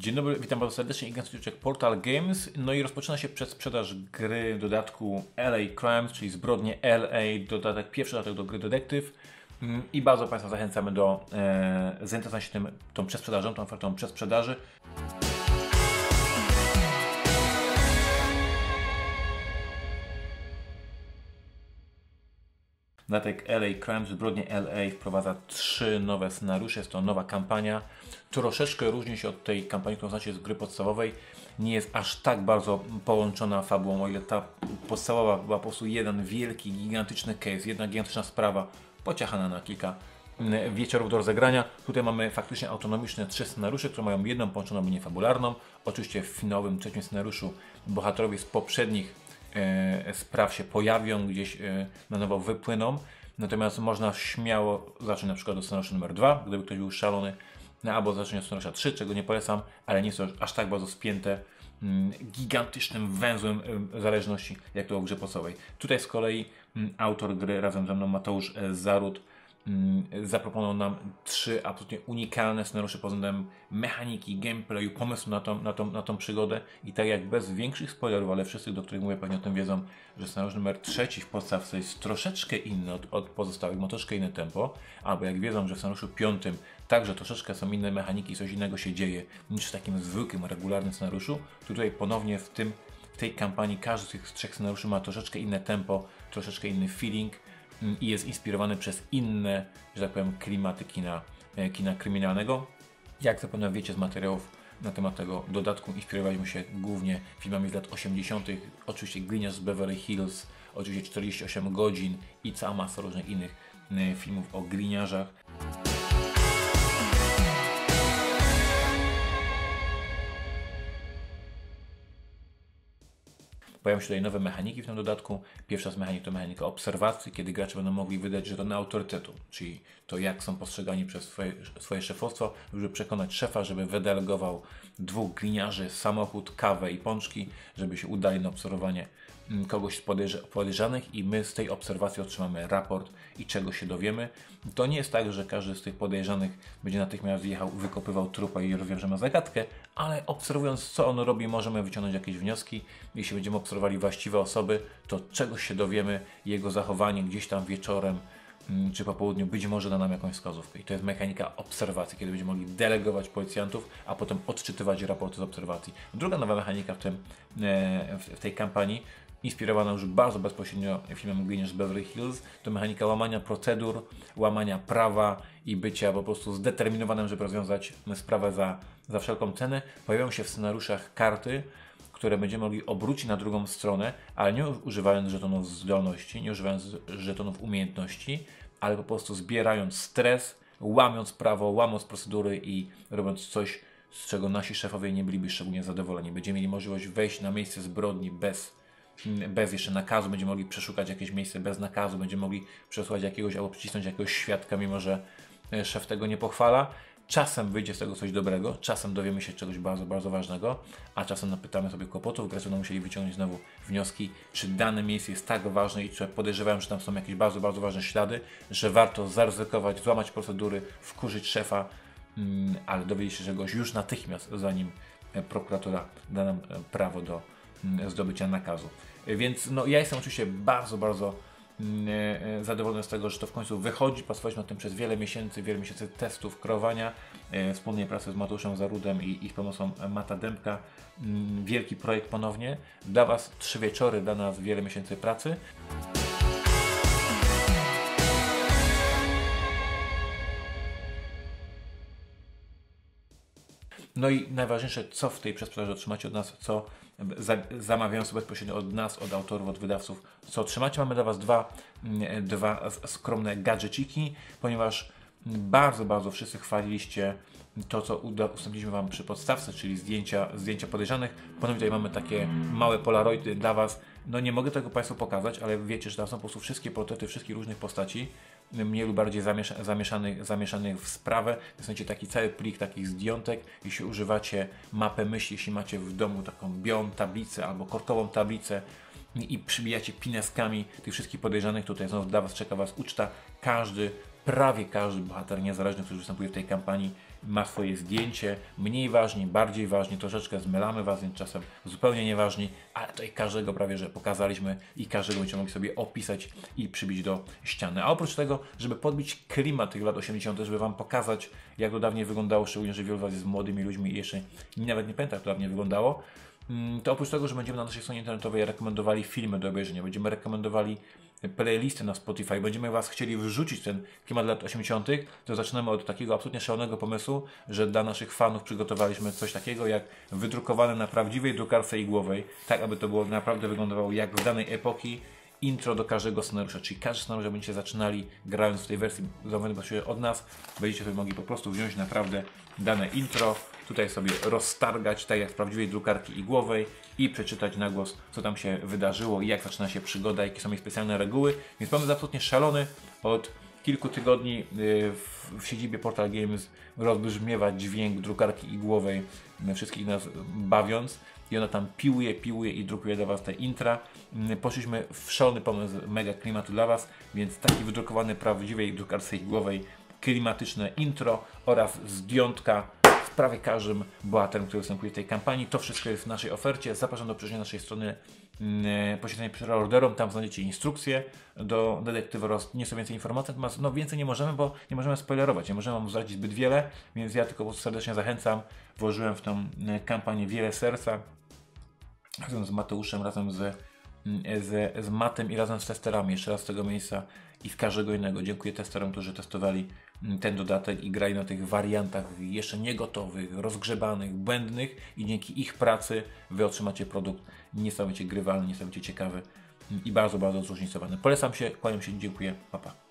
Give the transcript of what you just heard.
Dzień dobry, witam bardzo serdecznie. Ignacy Styczek, Portal Games. No i rozpoczyna się przedsprzedaż gry dodatku LA Crimes, czyli zbrodnie LA, dodatek, pierwszy dodatek do gry Detektyw. Mm, I bardzo Państwa zachęcamy do e, zainteresowania się tym, tą przedsprzedażą, tą ofertą przedsprzedaży. Dodatek LA Crimes, zbrodnie LA wprowadza trzy nowe scenariusze. Jest to nowa kampania. Troszeczkę różni się od tej kampanii, którą znacie z gry podstawowej. Nie jest aż tak bardzo połączona fabułą, o ile ta podstawowa była po prostu jeden wielki, gigantyczny case, jedna gigantyczna sprawa pociachana na kilka mm, wieczorów do rozegrania. Tutaj mamy faktycznie autonomiczne trzy scenariusze, które mają jedną połączoną linię fabularną. Oczywiście w finałowym trzecim scenariuszu bohaterowie z poprzednich spraw się pojawią, gdzieś e, na nowo wypłyną. Natomiast można śmiało zacząć na przykład od scenariusza numer 2, gdyby ktoś był szalony, no, albo zacząć od scenariusza 3, czego nie polecam, ale nie to aż tak bardzo spięte mm, gigantycznym węzłem y, zależności, jak to w grze podstawowej. Tutaj z kolei mm, autor gry razem ze mną Mateusz e, Zarut zaproponował nam trzy absolutnie unikalne scenariusze pod względem mechaniki, gameplayu, pomysłu na tą, na, tą, na tą przygodę. I tak jak bez większych spoilerów, ale wszyscy, do których mówię pewnie o tym wiedzą, że scenariusz numer trzeci w podstawce jest troszeczkę inny od, od pozostałych, ma troszeczkę inne tempo, albo jak wiedzą, że w scenariuszu piątym także troszeczkę są inne mechaniki, coś innego się dzieje niż w takim zwykłym, regularnym scenariuszu, tutaj ponownie w tym w tej kampanii każdy z tych trzech scenariuszy ma troszeczkę inne tempo, troszeczkę inny feeling, i jest inspirowany przez inne, że tak powiem, klimaty kina, e, kina kryminalnego. Jak zapewne wiecie z materiałów na temat tego dodatku, inspirowaliśmy się głównie filmami z lat 80., oczywiście Gliniarz z Beverly Hills, oczywiście 48 godzin i cała masa różnych innych e, filmów o gliniarzach. Pojawią się tutaj nowe mechaniki w tym dodatku. Pierwsza z mechanik to mechanika obserwacji, kiedy gracze będą mogli wydać żetony autorytetu, czyli to jak są postrzegani przez swoje, swoje szefostwo, żeby przekonać szefa, żeby wydelegował dwóch gliniarzy, samochód, kawę i pączki, żeby się udali na obserwowanie kogoś z podejrzanych i my z tej obserwacji otrzymamy raport i czego się dowiemy. To nie jest tak, że każdy z tych podejrzanych będzie natychmiast jechał, wykopywał trupa i rozwiążemy zagadkę, ale obserwując co on robi możemy wyciągnąć jakieś wnioski. Jeśli będziemy obserwowali właściwe osoby, to czegoś się dowiemy, jego zachowanie gdzieś tam wieczorem mm, czy po południu być może da nam jakąś wskazówkę. I to jest mechanika obserwacji, kiedy będziemy mogli delegować policjantów, a potem odczytywać raporty z obserwacji. Druga nowa mechanika w, tym, e, w tej kampanii inspirowana już bardzo bezpośrednio filmem Gliniarz Beverly Hills, to mechanika łamania procedur, łamania prawa i bycia po prostu zdeterminowanym, żeby rozwiązać sprawę za, za wszelką cenę. Pojawią się w scenariuszach karty, które będziemy mogli obrócić na drugą stronę, ale nie używając żetonów zdolności, nie używając żetonów umiejętności, ale po prostu zbierając stres, łamiąc prawo, łamiąc procedury i robiąc coś, z czego nasi szefowie nie byliby szczególnie zadowoleni. Będziemy mieli możliwość wejść na miejsce zbrodni bez bez jeszcze nakazu, będziemy mogli przeszukać jakieś miejsce bez nakazu, będziemy mogli przesłać jakiegoś albo przycisnąć jakiegoś świadka, mimo że e, szef tego nie pochwala. Czasem wyjdzie z tego coś dobrego, czasem dowiemy się czegoś bardzo, bardzo ważnego, a czasem napytamy sobie kłopotów, gracze będą musieli wyciągnąć znowu wnioski, czy dane miejsce jest tak ważne i czy podejrzewają, że tam są jakieś bardzo, bardzo ważne ślady, że warto zaryzykować, złamać procedury, wkurzyć szefa, mm, ale dowiedzieć się czegoś już natychmiast, zanim e, prokuratura da nam e, prawo do zdobycia nakazu. Więc no, ja jestem oczywiście bardzo, bardzo mm, e, e, zadowolony z tego, że to w końcu wychodzi. Pracowaliśmy nad tym przez wiele miesięcy, wiele miesięcy testów, kreowania, e, wspólnej pracy z Mateuszem Zarudem i ich pomocą Mata Dębka. Mm, wielki projekt ponownie. Dla Was trzy wieczory, dla nas wiele miesięcy pracy. No i najważniejsze, co w tej przesprzedaży otrzymacie od nas, co za, zamawiają sobie bezpośrednio od nas, od autorów, od wydawców, co otrzymacie. Mamy dla Was dwa, mm, dwa skromne gadżeciki, ponieważ bardzo, bardzo wszyscy chwaliliście to, co udostępniliśmy Wam przy podstawce, czyli zdjęcia, zdjęcia podejrzanych. Ponownie tutaj mamy takie małe polaroidy dla Was. No nie mogę tego Państwu pokazać, ale wiecie, że tam są po prostu wszystkie portrety wszystkich różnych postaci mniej lub bardziej zamieszanych, zamieszanych w sprawę. Dostaniecie taki cały plik takich zdjątek. Jeśli używacie mapę myśli, jeśli macie w domu taką białą tablicę albo korkową tablicę i przybijacie pineskami tych wszystkich podejrzanych, tutaj znowu dla Was czeka Was uczta. Każdy prawie każdy bohater niezależny, który występuje w tej kampanii, ma swoje zdjęcie, mniej ważni, bardziej ważni, troszeczkę zmylamy was, więc czasem zupełnie nieważni, ale tutaj każdego prawie, że pokazaliśmy i każdego będziemy mogli sobie opisać i przybić do ściany. A oprócz tego, żeby podbić klimat tych lat 80., żeby wam pokazać, jak to dawniej wyglądało, szczególnie, że wielu was jest młodymi ludźmi i jeszcze nawet nie pamięta, jak to dawniej wyglądało, to oprócz tego, że będziemy na naszej stronie internetowej rekomendowali filmy do obejrzenia, będziemy rekomendowali playlisty na Spotify, będziemy Was chcieli wrzucić ten klimat lat 80., to zaczynamy od takiego absolutnie szalonego pomysłu, że dla naszych fanów przygotowaliśmy coś takiego jak wydrukowane na prawdziwej drukarce igłowej, tak aby to było naprawdę wyglądało jak w danej epoki intro do każdego scenariusza, czyli każdy scenariusz będziecie zaczynali grając w tej wersji zamówiony od nas, będziecie sobie mogli po prostu wziąć naprawdę dane intro, tutaj sobie roztargać, tak jak z prawdziwej drukarki igłowej i przeczytać na głos, co tam się wydarzyło i jak zaczyna się przygoda, jakie są jej specjalne reguły. Więc mamy absolutnie szalony od kilku tygodni y, w, siedzibie Portal Games rozbrzmiewa dźwięk drukarki igłowej, y, wszystkich nas bawiąc i ona tam piłuje, piłuje i drukuje dla Was te intra. Y, poszliśmy w szalony pomysł mega klimatu dla Was, więc taki wydrukowany prawdziwej drukarce igłowej klimatyczne intro oraz zdjątka prawie każdym bohaterem, który występuje w tej kampanii. To wszystko jest w naszej ofercie. Zapraszam do przejrzenia naszej strony mm, posiedzenia preorderom. Tam znajdziecie instrukcje do detektywa oraz nieco więcej informacji. Natomiast no, więcej nie możemy, bo nie możemy spoilerować. Nie możemy wam zdradzić zbyt wiele, więc ja tylko serdecznie zachęcam. Włożyłem w tą mm, kampanię wiele serca. Razem z Mateuszem, razem z, mm, z, z Matem i razem z testerami. Jeszcze raz z tego miejsca i z każdego innego. Dziękuję testerom, którzy testowali ten dodatek i grali na tych wariantach jeszcze niegotowych, rozgrzebanych, błędnych i dzięki ich pracy Wy otrzymacie produkt niesamowicie grywalny, niesamowicie ciekawy i bardzo, bardzo zróżnicowany. Polecam się, kłaniam się, dziękuję, papa.